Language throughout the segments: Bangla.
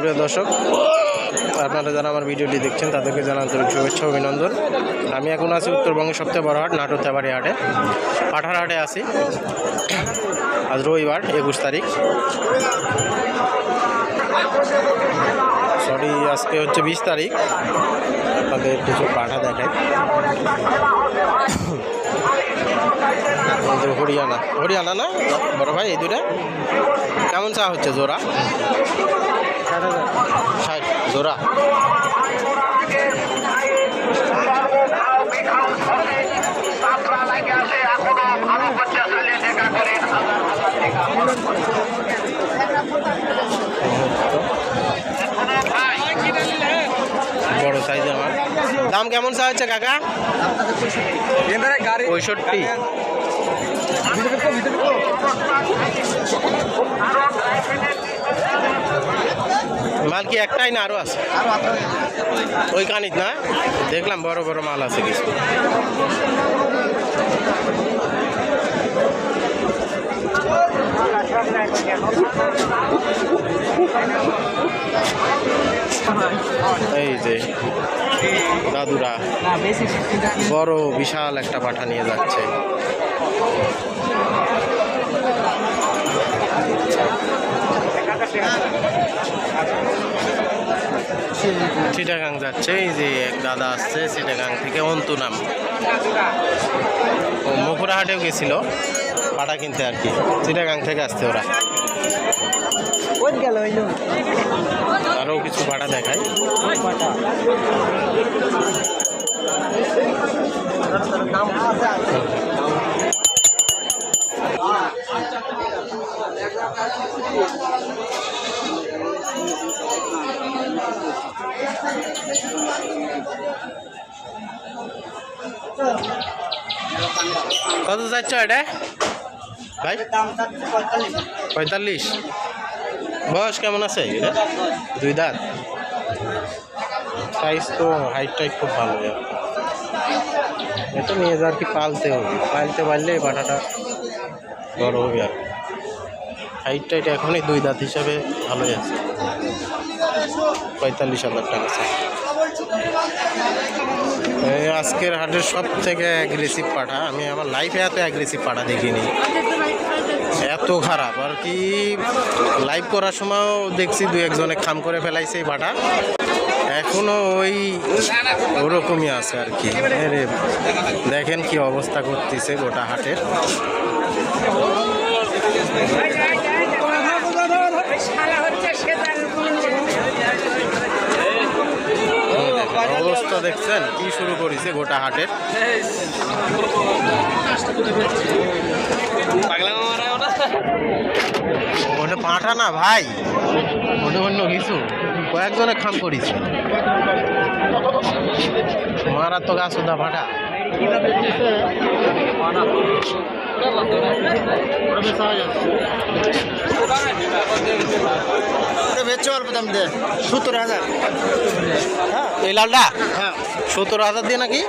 প্রিয় দর্শক, আপনারা যারা আমার ভিডিওটি দেখছেন, তাদেরকে জানান আন্তরিক শুভেচ্ছা, অভিনন্দন। আমি এখন আছি উত্তরবঙ্গের সবচেয়ে বড় হাট, নাটোর তেবাড়ি হাটে। পাঠার হাটে আছি। আজ রবিবার, একুশ তারিখ। সরি আজকে হচ্ছে বিশ তারিখ। আপনাদের কিছু পাঠা দেখায় হরিয়ানা। হরিয়ানা না? বড় ভাই, এই দুটা কেমন চা হচ্ছে জোড়া? ষাট জোড়া। বড় সাইজের মাল। দাম কেমন চা হচ্ছে কাকা? পঁয়ষট্টি। মাল কি একটাই না আরও আছে। ওই কানিত না? দেখলাম বড় বড় মাল আছে কিছু। এই যে দাদুরা, বড় বিশাল একটা পাঠা নিয়ে যাচ্ছে। চিটাগাং যাচ্ছে, এই যে এক দাদা আসছে চিটাগাং থেকে অন্তু নাম। ও মকুরাহাটেও গেছিল, পাটা কিনতে আর কি চিটাগাং থেকে আসছে ওরা। আরও কিছু ভাড়া দেখায় কত যাচ্ছ এটা? ভাই? পঁয়তাল্লিশ। বয়স কেমন আছে? দুই দাঁত। সাইজ তো হাইট টাইট খুব ভালো এটা নিয়ে যা আর কি পালতে হবে। পালতে পারলে পাঠাটা বড় হবে আর। হাইট টাইট এখনই দুই দাঁত হিসাবে ভালোই আছে। পঁয়তাল্লিশ হাজার টাকা আজকের হাটের সব থেকে অ্যাগ্রেসিভ পাঠা আমি আমার লাইফে এত অ্যাগ্রেসিভ পাঠা দেখিনি। এত খারাপ। আর কি লাইভ করার সময়ও দেখছি দু একজনে খাম করে ফেলাইছে এই পাঠা এখনও ওই ওরকমই আছে আর কি। দেখেন কি অবস্থা করতেছে গোটা হাটের। অবস্থা দেখছেন, কি শুরু করেছে গোটা হাটের। ওটা পাঁঠা না ভাই? ওটা অন্য কিছু। কয়েকজনে খাম করেছে। মারাত্মক আসুদা পাঠা বেচে অল্প দাম দে সত্তর হাজার। এই লালটা? হ্যাঁ। হাজার দিয়ে নাকি?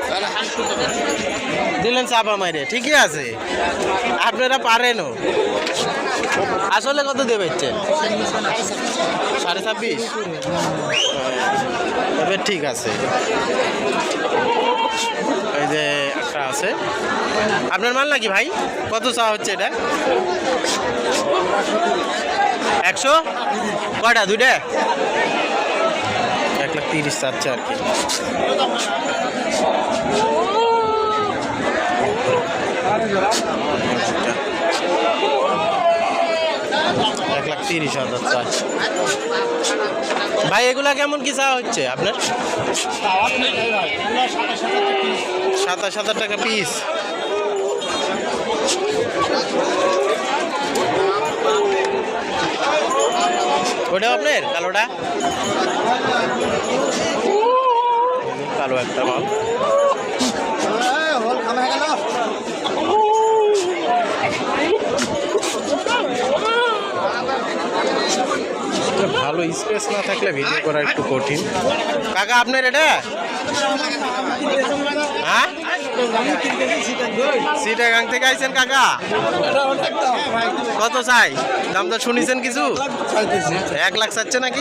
দিলেন চাপা মাইরে ঠিকই আছে। আপনারা পারেনও। আসলে কত দেবে সাড়ে ছাব্বিশ? তবে ঠিক আছে। এই যে একটা আছে। আপনার মাল নাকি ভাই? কত চা হচ্ছে এটা? একশো? কয়টা? দুইটা? এক লাখ তিরিশ চাচ্ছে আর কি। এক লাখ তিরিশ হাজার চা ভাই এগুলা কেমন কি চা হচ্ছে আপনার? সাতাশ হাজার টাকা পিস ওটা আপনার? কালোটা? কালো একটা মাল। ভালো স্পেস না থাকলে ভিডিও করা একটু কঠিন। কাকা, আপনার এটা? হ্যাঁ? সিটাগাং থেকে আইছেন কাকা? কত চাই? দাম তো শুনিছেন কিছু? এক লাখ চাচ্ছে নাকি?